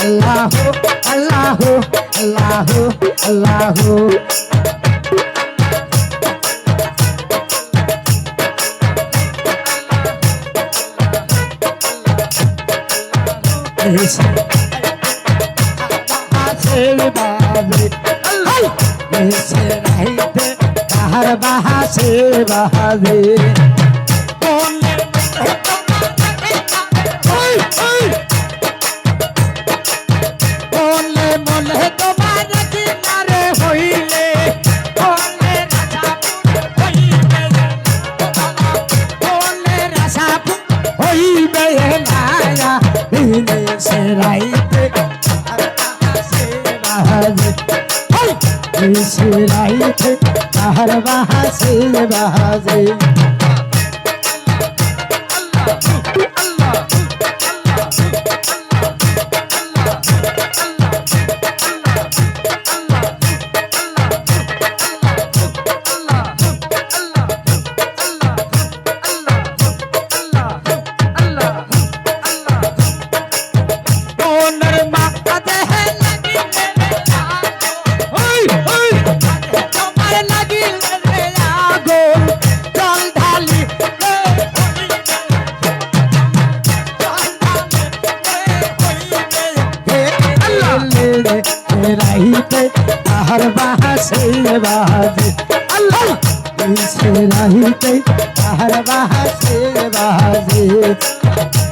আল্লাহ আল্লাহ আল্লাহ আল্লাহ এসে বাহাসের মনে তোমার কিনারে হইলে? হইবে মনে রাজাপুর হইবে মায়া দিনে সে রাইতে সে বাহাজে সে রাইতে, তাহার বাহাসে বাহাজে মনের রাহিতে তাহার বাহাসে বাজে আল্লাহ সে রাহিতে তাহার বাহাসে বাজে মনে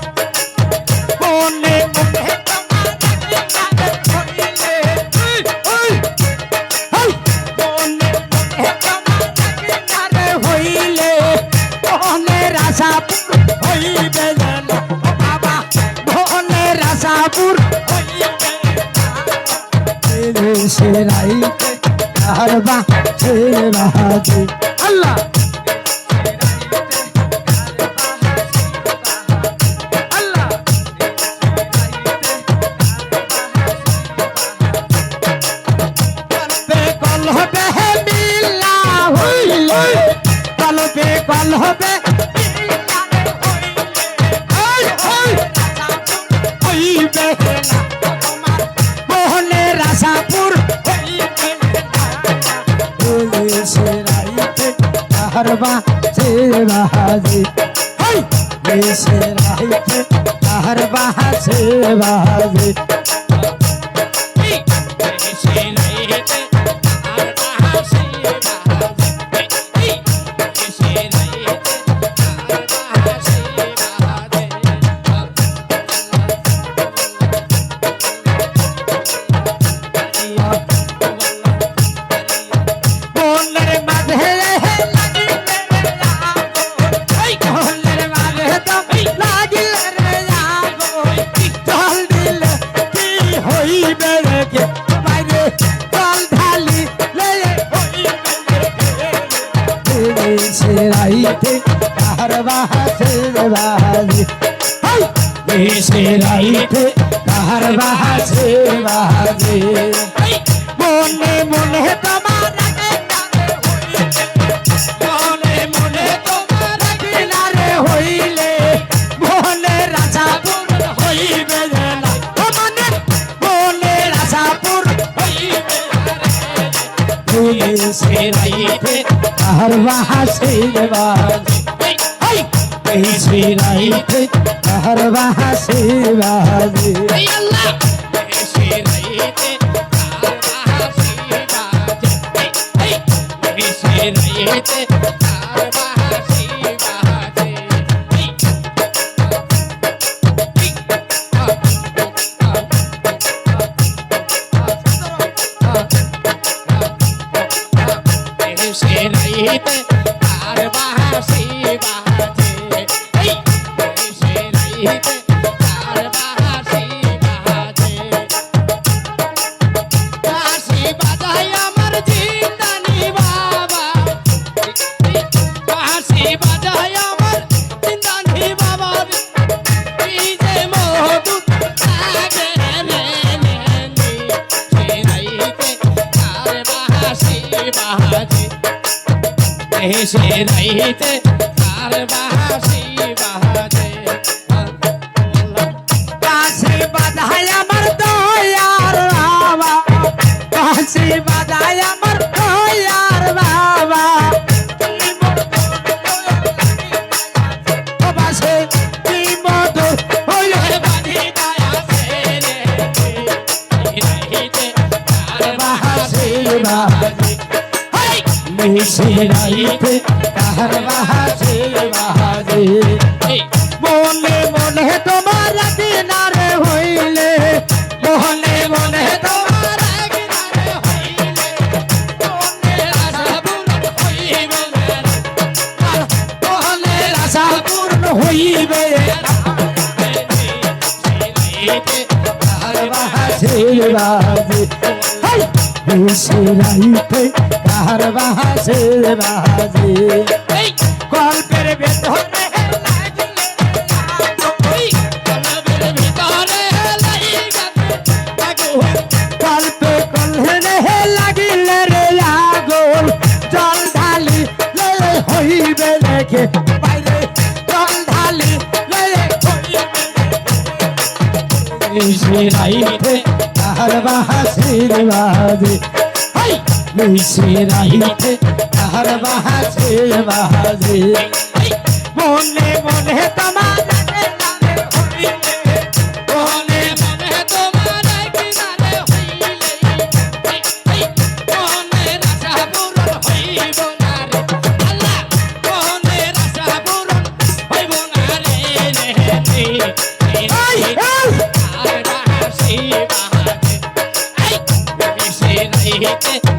হইবে সে রাইতে তার বা সে বাহাদুর। আল্লাহ! আল্লাহ তাহার বা সে বাহাজি সে রাইতে তাহার বাহা বাহাজি হইবে রে কে বাইরে জল ঢালি লে হইবে সে রাইতে তাহার বাহাসে বাজি সে রাইতে তাহার বাহাসে বাজি মনে মনে তোমার সে রাইতে তাহার বাহাসে বাজি সে রাইতে তাহার বাহাসে বাজি সে রাইতে তার বাহাসি বাহাজে কাছে বাধায় আমার দল বাঁশি বাজায় আমার দয়ার বাবা। বাঁশি কি হইল? বাঁধি তার বাজে মিশে রাইতে কাহার বাঁশি বাজে এই মনে মনে তোমার কিনারে হইলে মনে মনে তোমার কিনারে হইলে মনের আশা পূরণ হইব আশা পূর্ণ বাঁশি বাজে! মিশে রাইতে কাহার বাঁশি বাজে। গল্পের ভেতরে ওই হইবে রাইতে তাহার বাহাসির বাজে। হাই! মিশে তাহার বাহাসির বাজে। মনে মনে তোমার hate.